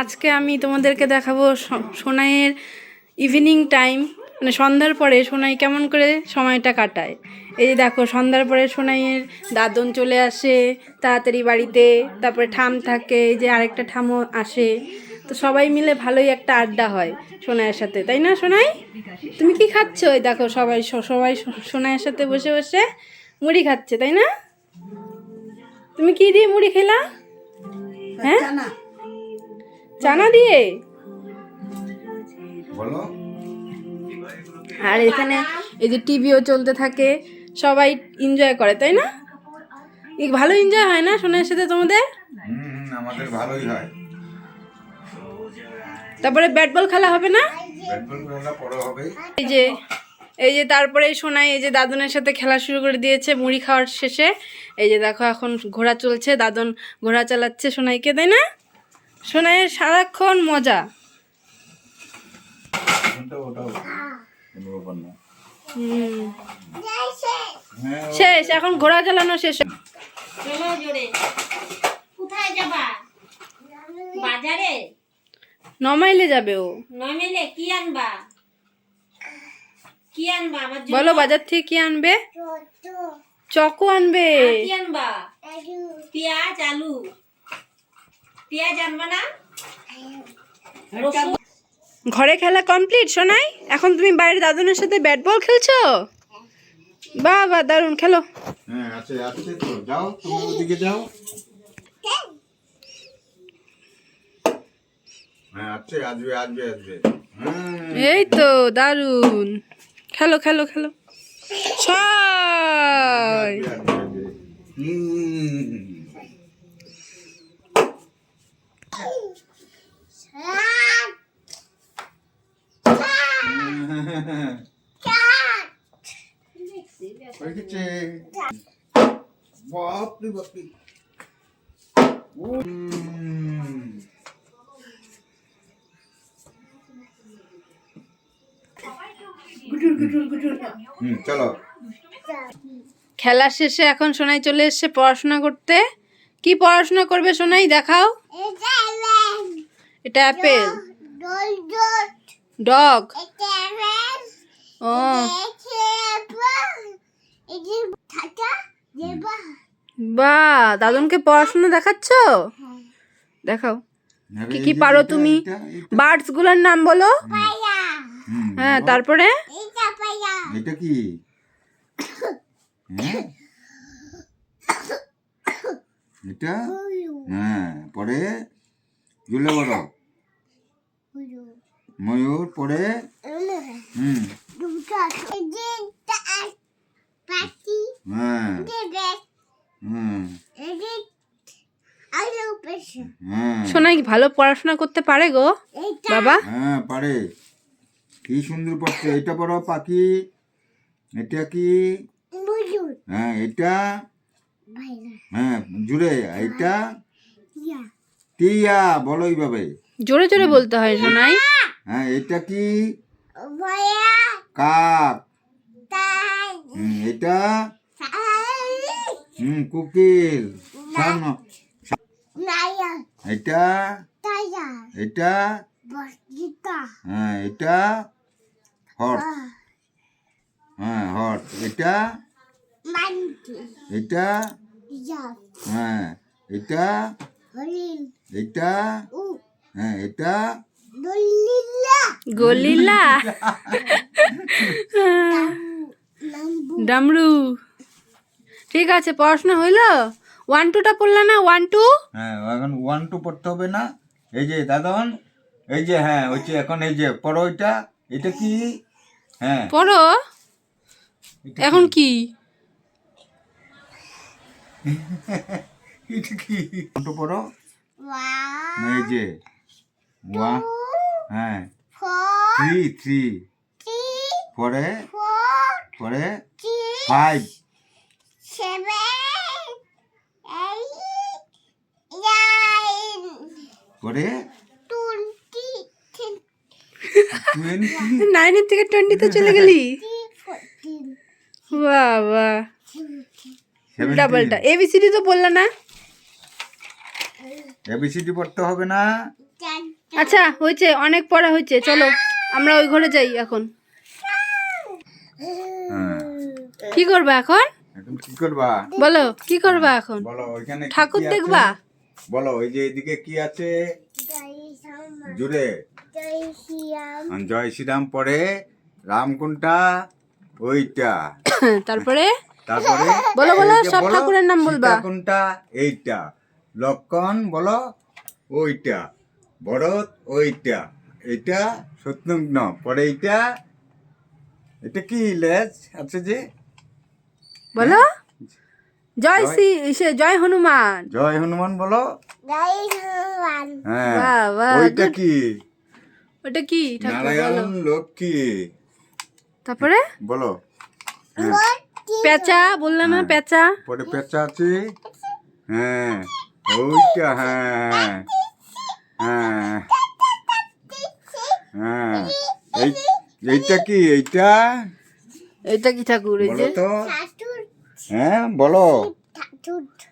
আজকে আমি তোমাদেরকে দেখাবো সোনাইয়ের ইভিনিং টাইম মানে সন্ধ্যার পরে সোনাই কেমন করে সময়টা কাটায়। এই যে দেখো সন্ধ্যার পরে সোনাইয়ের দাদন চলে আসে তাড়াতাড়ি বাড়িতে তারপরে ঠাম থাকে এই যে আরেকটা ঠামও আসে। তো সবাই মিলে ভালোই একটা আড্ডা হয় সোনাইয়ের সাথে তাই না সোনাই? তুমি কি খাচ্ছ? ওই দেখো সবাই সবাই সোনাইয়ের সাথে বসে বসে মুড়ি খাচ্ছে তাই না? তুমি কি দিয়ে মুড়ি খেলা? হ্যাঁ? চানা দিয়ে? বলো। আর এখানে এই যে টিভিও চলতে থাকে সবাই এনজয় করে তাই না? ভালো এনজয় হয় না সোনার সাথে তোমাদের? আমাদের ভালোই হয়। তারপরে ব্যাট বল খেলা হবে না? এই যে এই যে তারপরে সোনাই এই যে দাদনের সাথে খেলা শুরু করে দিয়েছে মুড়ি খাওয়ার শেষে। এই যে দেখো এখন ঘোড়া চলছে দাদন ঘোড়া চালাচ্ছে সোনাইকে তাই না? সোনাইয়ের সারাক্ষণ মজা। হ্যাঁ শেষ এখন ঘোড়া চালানো শেষ। চলো জোরে। কোথায় যাবা? বাজারে? নমাইলে যাবে ও। নয় মেলে কি আনবা? কি আনবা আমার জন্য? বলো বাজার থেকে কি আনবে? চকো আনবে। কি আনবা? পেঁয়াজ আলু। পেঁয়াজ আনবা না? ঘরে খেলা কমপ্লিট শোনাই এখন তুমি বাইরে দাদুনের সাথে ব্যাট বল খেলছো? বাহ বাহ দারুণ খেলো। হ্যাঁ আছে আছে তো। যাও তুমি ওদিকে যাও। হ্যাঁ এই তো দারুণ। খেলো খেলো খেলো। ছয়। বাপরে বাপরে চলো। খেলা শেষে এখন সোনাই চলে এসছে পড়াশোনা করতে। কি পড়াশোনা করবে সোনাই দেখাও। এটা অ্যাপেল। ডগ। ও। বাহ দাদনকে পড়াশোনা দেখাচ্ছ? দেখাও। কি কি পারো তুমি? বার্ডসগুলোর নাম বলো। হ্যাঁ তারপরে? এটা কি? হ্যাঁ? এটা? হ্যাঁ পরে? জুলে বড় ময়ূর পরে? হুম। হ্যাঁ। হ্যাঁ কি ভালো পড়াশোনা করতে পারে গো? বাবা? হ্যাঁ পারে। কি সুন্দর পড়ছে। এটা বড় পাখি। এটা কি? হ্যাঁ এটা হ্যাঁ জুড়ে। এটা টিয়া। বলো এইভাবে। জোরে জোরে বলতে হয় সোনাই। হ্যাঁ এটা কি? কাক। এটা? হুম কুকিল সামনে। এটা? এটা? হ্যাঁ এটা? হট হ্যাঁ হট এটা? এটা? হ্যাঁ এটা? এটা? হ্যাঁ এটা? গলিলা। ডামরু ঠিক আছে পড়াশোনা হইল? ওয়ান টুটা পড়লা না? ওয়ান টু হ্যাঁ এখন ওয়ান টু পড়তে হবে না। এই যে দাদন এই যে হ্যাঁ হচ্ছে এখন এই যে পড়ো এটা এটা কি? হ্যাঁ। পড়ো। এখন কি? এটা কি? পড়ো। এই যে ওয়া হ্যাঁ। থ্রি থ্রি পরে পরে ফাইভ পরে নাইনের থেকে টোয়েন্টিতে চলে গেলি? বাবা। পাল্টা এবিসিডি তো বললা না? এবিসিডি পড়তে হবে না। আচ্ছা হয়েছে। অনেক পড়া হয়েছে। চলো। আমরা ওই ঘরে যাই এখন। হ্যাঁ। কি করবা এখন? কি করবা? বলো কি করবা এখন? বলো ওইখানে ঠাকুর দেখবা? বলো ওই যে এদিকে কি আছে? জুড়ে। জয় শ্রীরাম পরে রাম কোনটা ওইটা। তারপরে? তারপরে? বলো, বলো, সব ঠাকুরের নাম বলবা। কোনটা এইটা। লক্ষণ বলো ওইটা। ভরত ওইটা। এটা সত্যঘ্ন পরে এইটা এটা কি লেজ? আছে যে? বলো। জয় জয়- শ্রী সে জয় হনুমান। জয় হনুমান বলো। হ্যাঁ। বাহ, বাহ, ওইটা কি? ওটা কি? ঠাকুর বলো। নারায়ণ লক্ষ্মী। তারপরে? বলো। হ্যাঁ। পেঁচা বললে না পেঁচা। পরে পেঁচা আছে। হ্যাঁ। ওইটা হ্যাঁ। হ্যাঁ। হ্যাঁ। এই এইটা কি এইটা? এটা কি ঠাকুর এই যে? তো। হ্যাঁ বলো।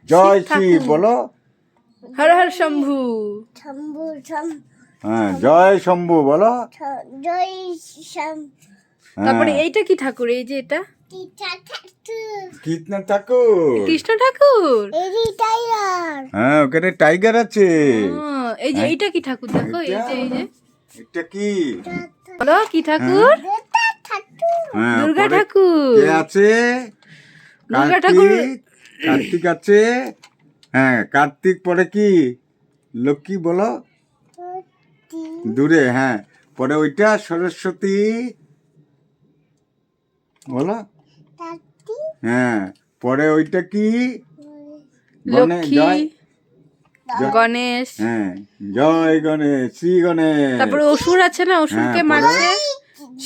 জয় শ্রী বলো। হর হর শম্ভু। হ্যাঁ জয় শম্ভু বলো। হ্যাঁ। তারপরে এইটা কি ঠাকুর এই যে এটা? কীর্তন ঠাকুর। কৃষ্ণ ঠাকুর। হ্যাঁ ওখানে টাইগার আছে। এই যে এইটা কি ঠাকুর দেখো এই যে এই যে। এটা কি? বলো কি ঠাকুর? হ্যাঁ। দুর্গা ঠাকুর। কে আছে? দুর্গা ঠাকুর। কার্তিক আছে? হ্যাঁ কার্তিক পরে কি? লক্ষ্মী বলো। দূরে হ্যাঁ। পরে ওইটা সরস্বতী। বলো। হ্যাঁ পরে ওইটা কি? জয়- গণেশ। হ্যাঁ জয় গণেশ শ্রী গণেশ। তারপরে অসুর আছে না? অসুরকে হ্যাঁ, মারছে?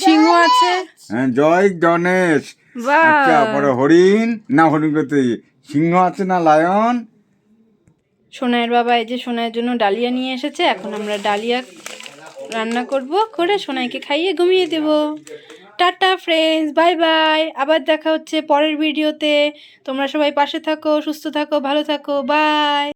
সিংহ আছে? হ্যাঁ জয় গণেশ। আচ্ছা পরে হরিণ। না হরিণ করতে সিংহ আছে না লায়ন? সোনাইয়ের বাবা এই যে সোনাইয়ের জন্য ডালিয়া নিয়ে এসেছে এখন আমরা ডালিয়া রান্না করব করে সোনাইকে খাইয়ে ঘুমিয়ে দেব। টাটা ফ্রেন্ডস বাই বাই আবার দেখা হচ্ছে পরের ভিডিওতে। তোমরা সবাই পাশে থাকো সুস্থ থাকো ভালো থাকো বাই